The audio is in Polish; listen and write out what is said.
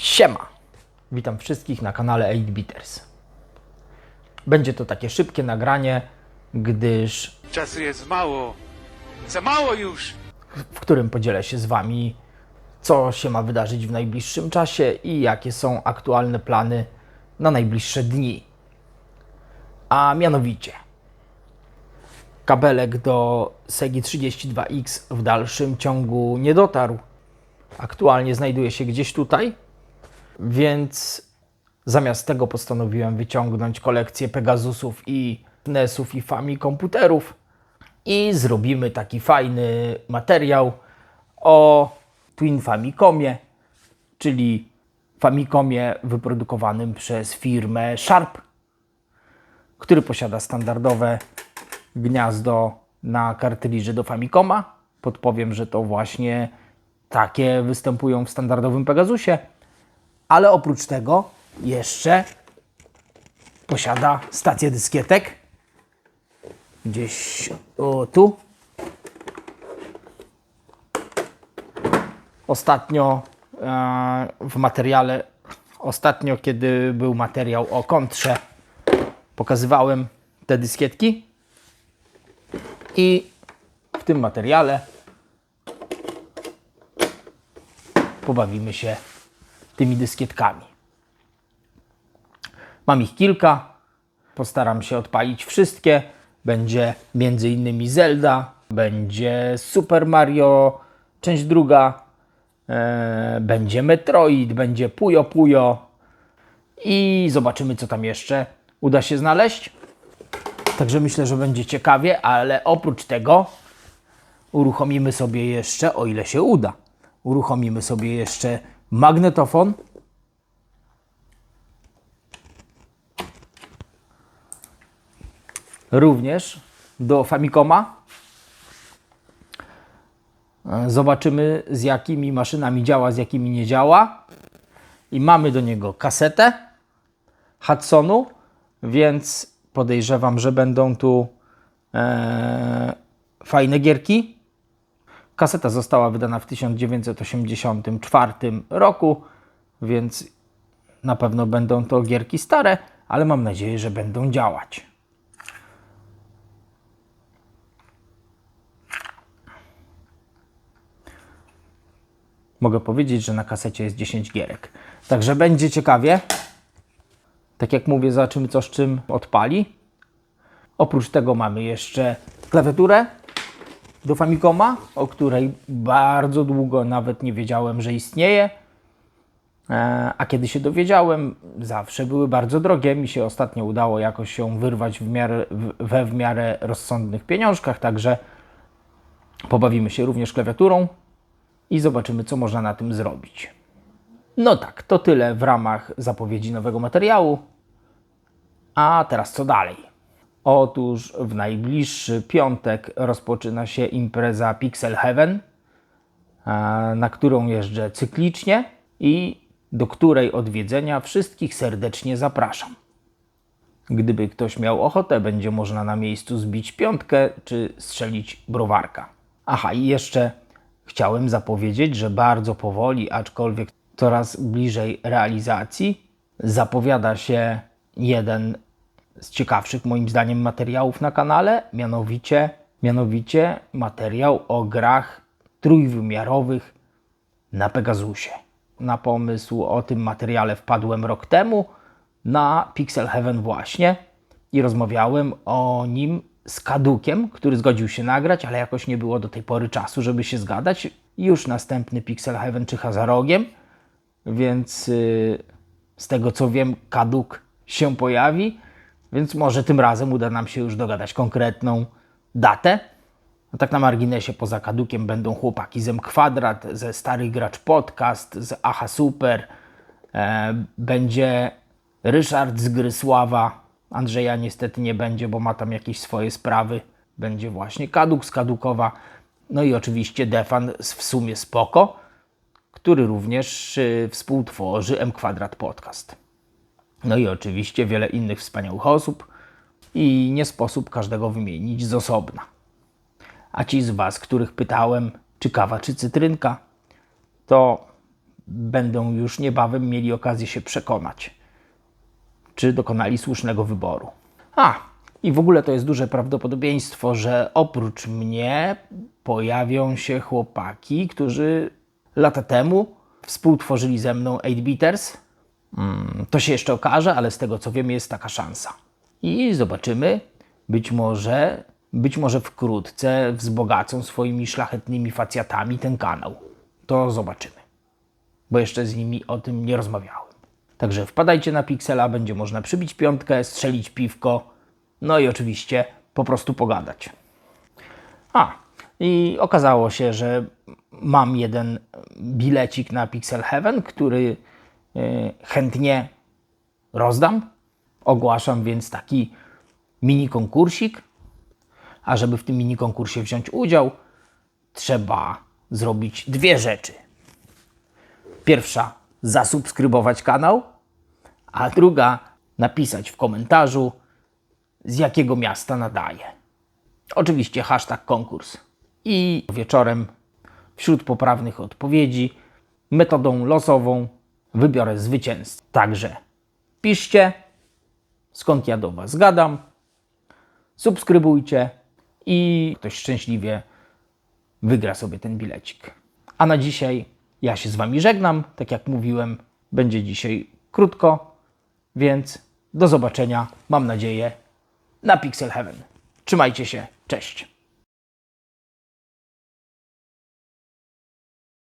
Siema! Witam wszystkich na kanale 8Bitters. Będzie to takie szybkie nagranie, gdyż Czasu jest mało. Za mało już! w którym podzielę się z Wami, co się ma wydarzyć w najbliższym czasie i jakie są aktualne plany na najbliższe dni. A mianowicie, kabelek do Segi 32X w dalszym ciągu nie dotarł. Aktualnie znajduje się gdzieś tutaj, więc zamiast tego postanowiłem wyciągnąć kolekcję Pegasusów i NESów i Fami komputerów i zrobimy taki fajny materiał o Twin Famicomie, czyli Famicomie wyprodukowanym przez firmę Sharp, który posiada standardowe gniazdo na kartridży do Famicoma. Podpowiem, że to właśnie takie występują w standardowym Pegasusie, ale oprócz tego jeszcze posiada stację dyskietek gdzieś o, tu. Ostatnio e, w materiale, ostatnio kiedy był materiał o kontrze, pokazywałem te dyskietki i w tym materiale pobawimy się tymi dyskietkami. Mam ich kilka. Postaram się odpalić wszystkie. Będzie innymi Zelda, będzie Super Mario, część druga, e, będzie Metroid, będzie Puyo Puyo i zobaczymy co tam jeszcze uda się znaleźć. Także myślę, że będzie ciekawie, ale oprócz tego uruchomimy sobie jeszcze, o ile się uda, uruchomimy sobie jeszcze magnetofon również do Famicoma. E, Zobaczymy z jakimi maszynami działa, z jakimi nie działa. I mamy do niego kasetę Hudsonu, więc podejrzewam, że będą tu e, fajne gierki. Kaseta została wydana w 1984 roku, więc na pewno będą to gierki stare, ale mam nadzieję, że będą działać. mogę powiedzieć, że na kasecie jest 10 gierek. Także będzie ciekawie. Tak jak mówię, zobaczymy co z czym odpali. Oprócz tego mamy jeszcze klawiaturę do Famicoma, o której bardzo długo nawet nie wiedziałem, że istnieje. E, A kiedy się dowiedziałem, zawsze były bardzo drogie. Mi się ostatnio udało jakoś się wyrwać w miarę, we w miarę rozsądnych pieniążkach, także pobawimy się również klawiaturą i zobaczymy, co można na tym zrobić. No tak, to tyle w ramach zapowiedzi nowego materiału. A teraz co dalej? Otóż w najbliższy piątek rozpoczyna się impreza Pixel Heaven, na którą jeżdżę cyklicznie i do której odwiedzenia wszystkich serdecznie zapraszam. Gdyby ktoś miał ochotę, będzie można na miejscu zbić piątkę czy strzelić browarka. Aha, i jeszcze chciałem zapowiedzieć, że bardzo powoli, aczkolwiek coraz bliżej realizacji, zapowiada się jeden z ciekawszych moim zdaniem materiałów na kanale, mianowicie, mianowicie materiał o grach trójwymiarowych na Pegasusie. Na pomysł o tym materiale wpadłem rok temu na Pixel Heaven właśnie i rozmawiałem o nim z Kadukiem, który zgodził się nagrać, ale jakoś nie było do tej pory czasu, żeby się zgadać. Już następny Pixel Heaven czyha za rogiem, więc yy, z tego co wiem, Kaduk się pojawi, więc może tym razem uda nam się już dogadać konkretną datę. No tak na marginesie poza Kadukiem będą chłopaki z Kwadrat, ze Stary Gracz Podcast, z Aha Super, e, będzie Ryszard z Grysława, Andrzeja niestety nie będzie, bo ma tam jakieś swoje sprawy. Będzie właśnie Kaduk z Kadukowa, no i oczywiście Defan z W sumie Spoko, który również y, współtworzy M Kwadrat Podcast. No i oczywiście wiele innych wspaniałych osób i nie sposób każdego wymienić z osobna. A ci z Was, których pytałem, czy kawa, czy cytrynka, to będą już niebawem mieli okazję się przekonać, czy dokonali słusznego wyboru. A, i w ogóle to jest duże prawdopodobieństwo, że oprócz mnie pojawią się chłopaki, którzy lata temu współtworzyli ze mną 8-Biters. Mm, to się jeszcze okaże, ale z tego co wiem, jest taka szansa. I zobaczymy, być może, być może wkrótce wzbogacą swoimi szlachetnymi facjatami ten kanał. To zobaczymy, bo jeszcze z nimi o tym nie rozmawiałem. Także wpadajcie na Pixela, będzie można przybić piątkę, strzelić piwko, no i oczywiście po prostu pogadać. A, i okazało się, że mam jeden bilecik na Pixel Heaven, który chętnie rozdam. Ogłaszam więc taki mini konkursik. A żeby w tym mini konkursie wziąć udział, trzeba zrobić dwie rzeczy. Pierwsza, zasubskrybować kanał, a druga, napisać w komentarzu, z jakiego miasta nadaje. Oczywiście hashtag konkurs. I wieczorem wśród poprawnych odpowiedzi metodą losową wybiorę zwycięzcę. Także piszcie, skąd ja do Was gadam, subskrybujcie i ktoś szczęśliwie wygra sobie ten bilecik. A na dzisiaj ja się z Wami żegnam. Tak jak mówiłem, będzie dzisiaj krótko, więc do zobaczenia, mam nadzieję, na Pixel Heaven. Trzymajcie się, cześć.